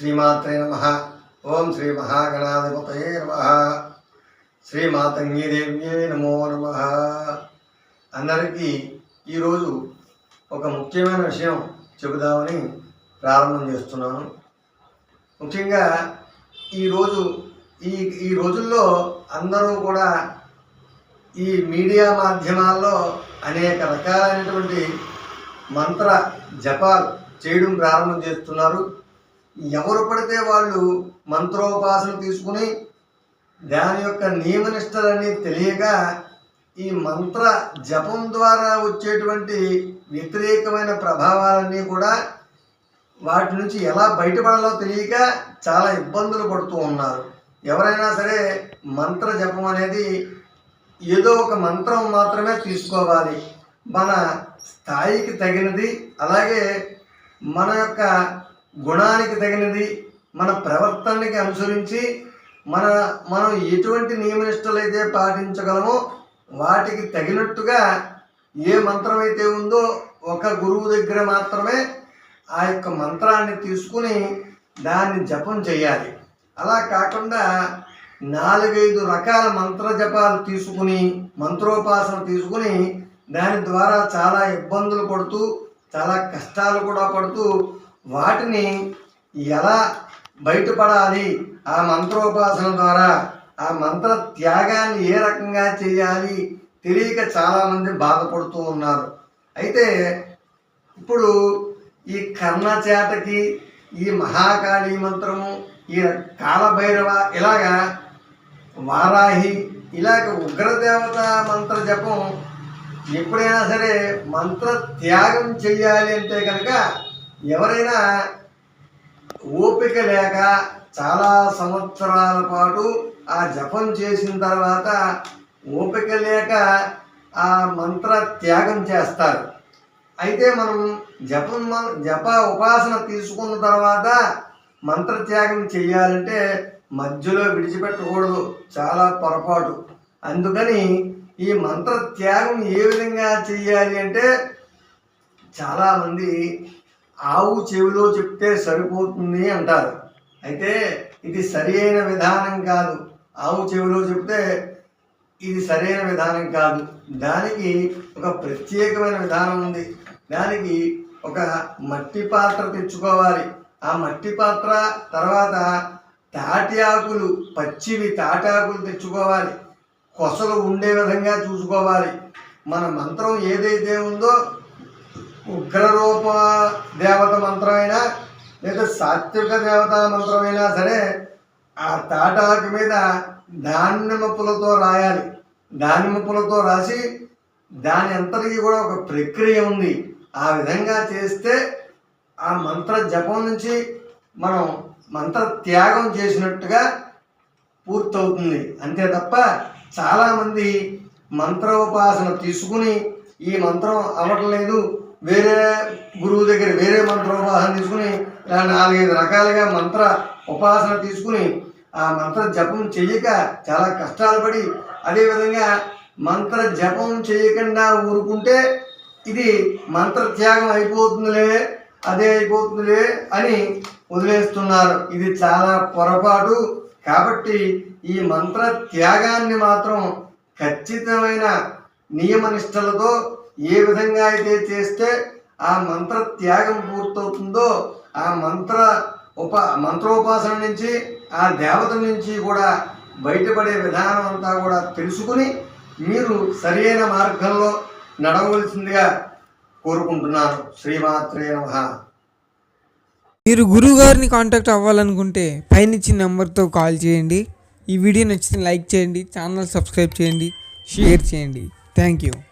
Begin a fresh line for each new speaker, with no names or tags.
శ్రీమాత్రే నమ. ఓం శ్రీ మహాగణాధిపతయే నమ. శ్రీమాతంగీదేవ్యే నమో నమ. అందరికీ ఈరోజు ఒక ముఖ్యమైన విషయం చెబుదామని ప్రారంభం చేస్తున్నాను. ముఖ్యంగా ఈరోజు ఈ ఈ రోజుల్లో అందరూ కూడా ఈ మీడియా మాధ్యమాల్లో అనేక రకాలైనటువంటి మంత్ర జపాలు చేయడం ప్రారంభం చేస్తున్నారు. ఎవరు పడితే వాళ్ళు మంత్రోపాసన తీసుకుని దాని యొక్క నియమనిష్టలన్నీ తెలియక ఈ మంత్ర జపం ద్వారా వచ్చేటువంటి వ్యతిరేకమైన ప్రభావాలన్నీ కూడా వాటి నుంచి ఎలా బయటపడాలో తెలియక చాలా ఇబ్బందులు పడుతూ ఉన్నారు. ఎవరైనా సరే మంత్ర జపం అనేది ఏదో ఒక మంత్రం మాత్రమే తీసుకోవాలి. మన స్థాయికి తగినది అలాగే మన యొక్క గుణానికి తగినది మన ప్రవర్తనకి అనుసరించి మన మనం ఎటువంటి నియమనిష్టలు అయితే పాటించగలమో వాటికి తగినట్టుగా ఏ మంత్రం అయితే ఉందో ఒక గురువు దగ్గర మాత్రమే ఆ యొక్క మంత్రాన్ని తీసుకుని దాన్ని జపం చేయాలి. అలా కాకుండా నాలుగైదు రకాల మంత్ర జపాలు తీసుకుని మంత్రోపాసన తీసుకుని దాని ద్వారా చాలా ఇబ్బందులు పడుతూ చాలా కష్టాలు కూడా పడుతూ వాటిని ఎలా బయటపడాలి? ఆ మంత్రోపాసన ద్వారా ఆ మంత్ర త్యాగాన్ని ఏ రకంగా చేయాలి? తెలియక చాలామంది బాధపడుతూ ఉన్నారు. అయితే ఇప్పుడు ఈ కర్ణచేటకి ఈ మహాకాళీ మంత్రము ఈ కాలభైరవ ఇలాగా వారాహి ఇలాగ ఉగ్రదేవత మంత్ర జపం ఎప్పుడైనా సరే మంత్ర త్యాగం చేయాలి అంటే కనుక ఎవరైనా ఓపిక లేక చాలా సంవత్సరాల పాటు ఆ జపం చేసిన తర్వాత ఓపిక లేక ఆ మంత్ర త్యాగం చేస్తారు. అయితే మనం జపం జప ఉపాసన తీసుకున్న తర్వాత మంత్ర త్యాగం చేయాలంటే మధ్యలో విడిచిపెట్టకూడదు. చాలా పొరపాటు. అందుకని ఈ మంత్ర త్యాగం ఏ విధంగా చేయాలి అంటే చాలామంది ఆవు చెవిలో చెప్తే సరిపోతుంది అంటారు. అయితే ఇది సరి అయిన విధానం కాదు. ఆవు చెవిలో చెప్తే ఇది సరైన విధానం కాదు. దానికి ఒక ప్రత్యేకమైన విధానం ఉంది. దానికి ఒక మట్టి పాత్ర తెచ్చుకోవాలి. ఆ మట్టి పాత్ర తర్వాత తాటి ఆకులు పచ్చివి తాటి ఆకులు తెచ్చుకోవాలి. కొసలు ఉండే విధంగా చూసుకోవాలి. మన మంత్రం ఏదైతే ఉందో ఉగ్రరూప దేవత మంత్రమైనా లేదా సాత్విక దేవతా మంత్రమైనా సరే ఆ తాటాకు మీద దానిమ్మ పులతో రాయాలి. దానిమ్మ పులతో రాసి దాని అంతటికి కూడా ఒక ప్రక్రియ ఉంది. ఆ విధంగా చేస్తే ఆ మంత్ర జపం నుంచి మనం మంత్ర త్యాగం చేసినట్టుగా పూర్తవుతుంది. అంతే తప్ప చాలామంది మంత్ర ఉపాసన తీసుకుని ఈ మంత్రం అవ్వట్లేదు. వేరే గురువు దగ్గర వేరే మంత్రోపాసన తీసుకుని ఇలా నాలుగైదు రకాలుగా మంత్ర ఉపాసన తీసుకుని ఆ మంత్ర జపం చేయక చాలా కష్టాలు పడి అదేవిధంగా మంత్ర జపం చేయకుండా ఊరుకుంటే ఇది మంత్ర త్యాగం అయిపోతుందిలే అదే అయిపోతుందిలే అని వదిలేస్తున్నారు. ఇది చాలా పొరపాటు. కాబట్టి ఈ మంత్ర త్యాగాన్ని మాత్రం ఖచ్చితమైన నియమనిష్టలతో ఏ విధంగా అయితే చేస్తే ఆ మంత్ర త్యాగం పూర్తవుతుందో ఆ మంత్ర ఉప మంత్రోపాసన నుంచి ఆ దేవత నుంచి కూడా బయటపడే విధానం అంతా కూడా తెలుసుకుని మీరు సరైన మార్గంలో నడవలసిందిగా కోరుకుంటున్నాను. శ్రీమాత్రే నమ.
మీరు గురువు గారిని కాంటాక్ట్ అవ్వాలనుకుంటే పైన ఇచ్చిన నెంబర్తో కాల్ చేయండి. ఈ వీడియో నచ్చితే లైక్ చేయండి ఛానల్ సబ్స్క్రైబ్ చేయండి షేర్ చేయండి. Thank you.